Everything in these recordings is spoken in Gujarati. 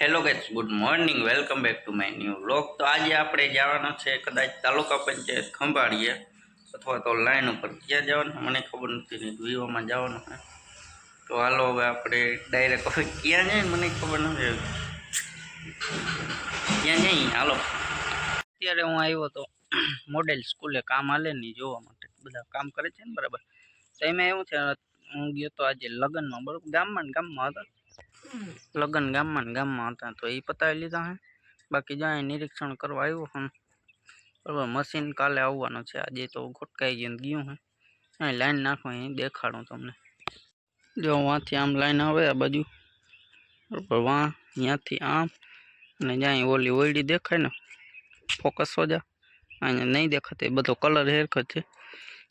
Hello guys good morning welcome back to my new vlog તો આજે આપણે જવાના છે કદાચ તાલુકા પંચાયત ખંભાળીએ અથવા તો લાઈન ઉપર ક્યાં જવાનું મને ખબર નથી, ને વિવોમાં જવાનું છે. તો હાલો હવે આપણે ડાયરેક્ટ હવે ક્યાં જાય મને ખબર નથી ક્યાં જઈએ હાલો. અત્યારે હું આવ્યો તો મોડેલ સ્કૂલે કામ હાલે નહીં જોવા માટે. બધા કામ કરે છે ને બરાબર. તો એમાં એવું છે, હું ગયો તો આજે લગ્નમાં, બરાબર? ગામમાં ગામમાં હતા. લગ્ન ગામમાં ને ગામમાં હતા, તો એ પતાવી લીધા હે. બાકી જ્યાં નિરીક્ષણ કરવા આવ્યો હું બરાબર મશીન કાલે આવવાનું છે. આજે તો ખોટકાઈ ગયું ગયું હું. અહીં લાઈન નાખો, અહીં દેખાડું તમને. જો વાંથી આમ લાઈન આવે આ બાજુ. બરાબર, વાં ત્યાંથી આમ, અને જ્યાં ઓલી ઓયડી દેખાય ને ફોકસ હો અહીંયા નહીં દેખાતી બધો કલર હેરખત છે.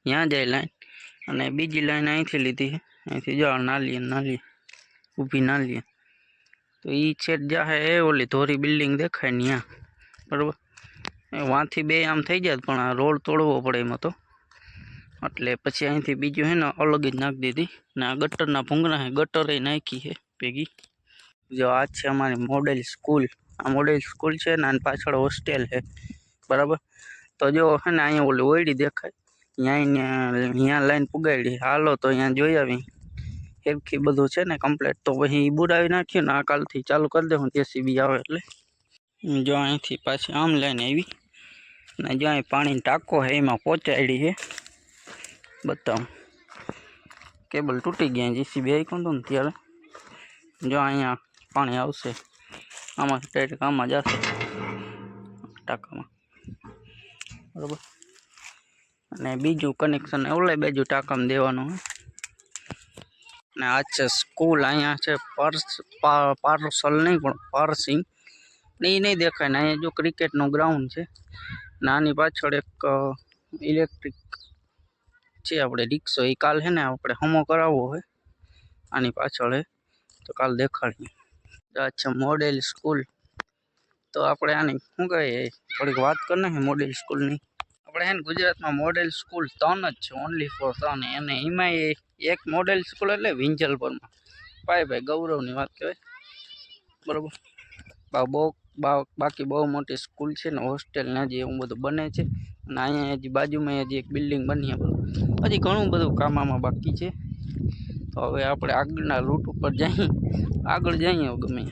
ત્યાં જાય લાઈન અને બીજી લાઈન અહીંથી લીધી અહીંથી જો નાલીએ ને નાલીએ ના લે તો એ છેટ જાહે એ ઓલી ધોરી બિલ્ડિંગ દેખાય ને ત્યાં બરાબર? વાંથી બે આમ થઈ જાય પણ આ રોડ તોડવો પડે એમાં તો. એટલે પછી અહીંથી બીજું હે ને અલગ જ નાખી દીધી. ને આ ગટરના ભૂંગરા હે, ગટરે નાખી છે ભેગી. જો આ છે અમારી મોડેલ સ્કૂલ. આ મોડેલ સ્કૂલ છે ને આની પાછળ હોસ્ટેલ છે બરાબર? તો જો હે ને અહીંયા ઓલી ઓયડી દેખાય. ત્યાં અહીંયા લાઈન પુગાડી હાલો તો અહીંયા જોઈ આવી હેરખી બધું છે ને કમ્પ્લેટ તો પછી ઈ બુરાવી નાખ્યું ને આ કાલથી ચાલુ કરી દઉં જેસીબી આવે એટલે. જો અહીંથી પાછી આમ લઈને આવી. ને જો અહીં પાણીની ટાંકો છે, એમાં પહોંચાડી છે. બતાવું. કેબલ તૂટી ગયા, જેસીબી આવી હતું ને ત્યારે. જો અહીંયા પાણી આવશે. આમાં ડાયરેક્ટ આમાં જશે ટાંકામાં. બરાબર? અને બીજું કનેક્શન ઓલે બાજુ ટાંકામાં દેવાનું હોય ને આ છે સ્કૂલ, અહીંયા છે પર્સ પાર્સલ નહીં પણ પાર્સિંગ. ને એ નહીં દેખાય ને અહીંયા જો ક્રિકેટનું ગ્રાઉન્ડ છે. નાની પાછળ એક ઇલેક્ટ્રિક છે આપણે રિક્ષો. એ કાલ છે ને આપણે હમો કરાવવો હોય આની પાછળ તો કાલ દેખાડીએ. આ મોડેલ સ્કૂલ. તો આપણે આની શું કહીએ? થોડીક વાત કરી નાખીએ મોડેલ સ્કૂલની. આપણે હે ને ગુજરાતમાં મોડેલ સ્કૂલ ત્રણ જ છે. ઓનલી ફોર ત્રણ. અને એમાં એક મોડેલ સ્કૂલ એટલે વિંજલપુરમાં. ભાઈ ભાઈ ગૌરવની વાત કહેવાય. બરાબર? બા, બહુ બાકી બહુ મોટી સ્કૂલ છે ને હોસ્ટેલ ને હજી એવું બધું બને છે. અને અહીંયા હજી બાજુમાં હજી એક બિલ્ડિંગ બની બરાબર હજી ઘણું બધું કામ આમાં બાકી છે. તો હવે આપણે આગળના રૂટ ઉપર જઈએ. આગળ જઈએ ગમે.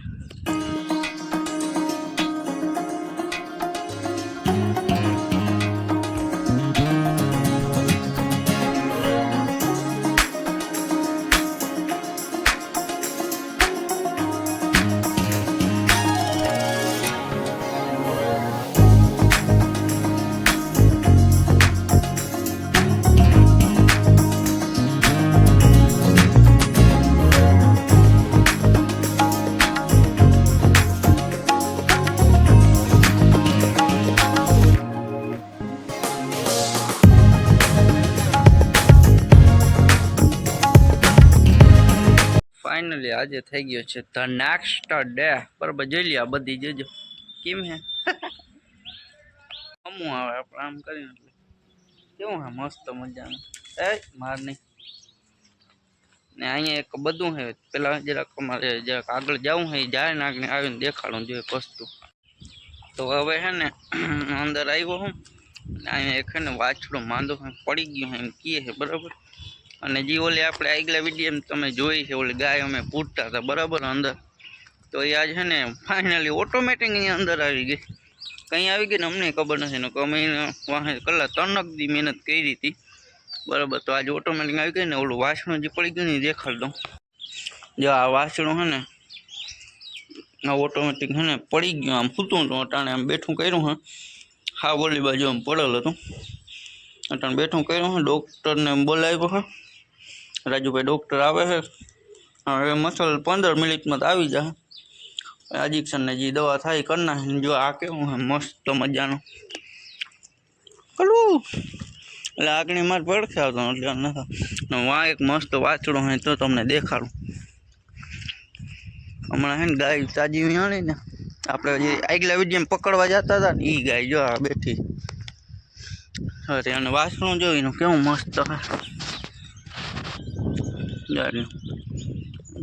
ફાઇનલી આજે થઈ ગયો છે ધ નેક્સ્ટ ડે બરાબર, જોઈ લ્યો આ બધી, જોજો. કેમ હે? અમું આવે, આપણે આમ કરીને એટલે. કેવું હે, મસ્ત મજાનું. એ, માર નહીં. ને અહીંયા એક બધું હે, પેલા જરાક અમારે જરાક આગળ જવું હે જાય નાખને આવીને દેખાડું જોઈએ એક વસ્તુ. તો હવે હે ને, અંદર આવ્યો હું. અને અહીંયા એક હે ને વાછડું માંદો હે, પડી ગયું હે, એમ કહે છે બરાબર? અને જે ઓલી આપણે આગલા વીડિયો તમે જોઈ છે, ઓલી ગાય અમે પૂરતા હતા બરાબર અંદર. તો એ આજ છે ને ફાઇનલી ઓટોમેટિક અહીંયા અંદર આવી ગઈ. કંઈ આવી ગઈ ને અમને ખબર નથી ને અમે વાહે કલાક ત્રણ દી મહેનત કરી હતી. બરાબર, તો આજે ઓટોમેટિક આવી ગઈ ને ઓલું વાસણું જે પડી ગયું ને દેખાડ દઉં. જો આ વાસણું છે ને, આ ઓટોમેટિક છે ને પડી ગયું, આમ સૂતું હતું, અટાણે આમ બેઠું કર્યું હા હા, ઓલી બાજુ આમ પડેલ હતું. અટાણે બેઠું કર્યું હા ડૉક્ટરને બોલાવ્યો હે રાજુભાઈ ડૉક્ટર આવે છે. હવે મસલ પંદર મિનિટમાં તો આવી જાય. અજિક્શનને જે દવા થાય કરી નાખે. જો આ કેવું હે, મસ્ત મજાનું. કલું એટલે આગળ મારે પડખે આવતો એટલે નથી વાં એક મસ્ત વાછડું હોય તો તમને દેખાડું. હમણાં હે ને ગાય તાજી વિહાણી ને, આપણે જે આગલા વીડિયો પકડવા જતા હતા ને એ ગાય જો આ બેઠી. અરે અને વાસણું જોઈને કેવું મસ્ત હે. જાડ્યું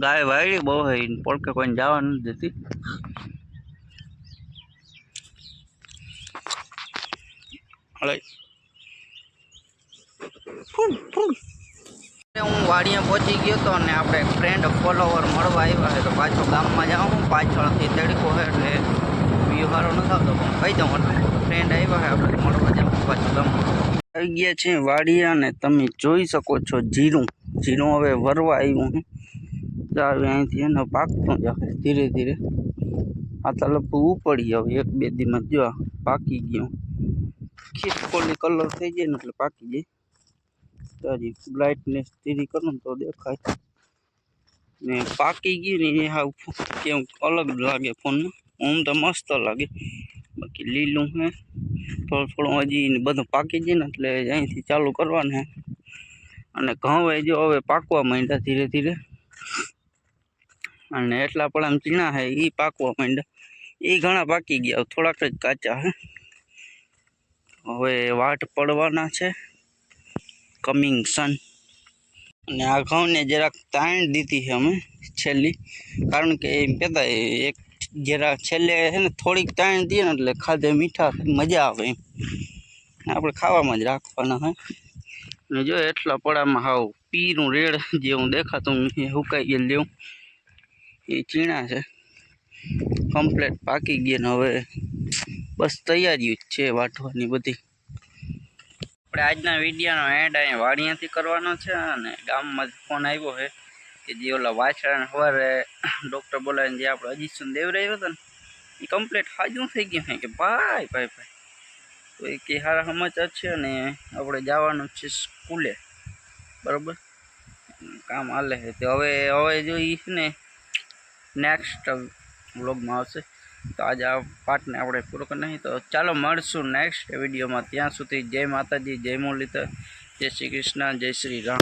ગાય વાયડી બહુ હોય પોળકે કોઈને જવા નથી દેતી. હું વાડીએ પહોંચી ગયો હતો અને આપણે ફ્રેન્ડ ફોલોવર મળવા આવ્યા છે તો પાછો ગામમાં જાઉં પાછળથી તડકો છે એટલે વ્યૂ સારો નથી આવતો પણ કહી દઉં એટલે ફ્રેન્ડ આવ્યા છે આપણે મળવા જાઉં પાછું ગામમાં. આવી ગયા છે વાડીએ અને તમે જોઈ શકો છો જીરું જીરું હવે વરવા આવ્યું છે જાવે અહીંથી એને પાકતું જાય ધીરે ધીરે. આ તો લગભગ ઉપડી હવે એક બે દીમાં જો આ પાકી ગયું. ખીચકોલી કલર થઈ જાય ને એટલે પાકી જાય. તારી બ્રાઇટનેસ ધીરી કરું ને તો દેખાય. ને પાકી ગઈ ને એ હાવ કેમ અલગ લાગે ફોનમાં. આમ તો મસ્ત લાગે. બાકી લીલું હે. થોડું થોડું હજી ને બધું પાકી જાય ને એટલે અહીંથી ચાલુ કરવાનું હે. અને ઘઉં જો હવે પાકવા માંડ્યા ધીરે ધીરે. અને એટલા પણ આમ ચીણા હે એ પાકવા માંડ્યા. એ ઘણા પાકી ગયા થોડાક જ કાચા હે. હવે વાટ પડવાના છે. કમિંગ સન અને આ ઘઉંને જરાક તાણ દીધી છે અમે છેલ્લી. કારણ કે એમ કહેતા એક જરા છેલ્લે છે ને થોડીક તાણ દઈએ ને એટલે ખાધે મીઠા, મજા આવે એમ. આપણે ખાવામાં જ રાખવાના હોય ને જો એટલા પડામાં હાવ પીરું રેડ જેવું દેખાતું એ હુકાઈ ગયેલું જેવું એ ચીણા છે. કમ્પ્લેટ પાકી ગયા ને હવે બસ તૈયારી જ છે વાટવાની બધી. આપણે આજના વિડીયોનો એન્ડ અહીંયા વાણિયાથી કરવાનો છે અને ગામમાં ફોન આવ્યો છે કે જે ઓલા વાછડાને સવારે ડૉક્ટર બોલાવીને જે આપણે અજીતસન દેવરાયો હતો ને, એ કમ્પ્લેટ હાજું થઈ ગયું છે કે ભાઈ ભાઈ ભાઈ. તો એ કે સારા સમાચાર છે અને આપણે જવાનું છે સ્કૂલે. બરાબર? કામ હાલે છે. તો હવે હવે જો એ છે ને નેક્સ્ટ વ્લોગમાં આવશે. તો આજે આ પાર્ટને આપણે પૂરો કરી નહીં તો ચાલો મળશું નેક્સ્ટ વિડીયોમાં. ત્યાં સુધી જય માતાજી, જય મુરલીધર, જય શ્રી કૃષ્ણ, જય શ્રી રામ.